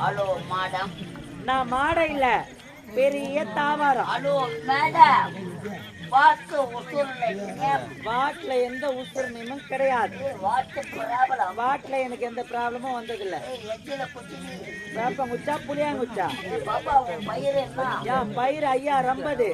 Hello madam நான் மாடை இல்ல பெரிய தாவாரம். ஹலோ மேடம் வாட்ல எந்த உசுரமையும் கிடையாது. வாட்ல எனக்கு எந்த ப்ராப்ளமும் வந்ததில்ல. வேப்பங்குச்சா புளியாங்குச்சா பயிர் ஐயா ரம்பது.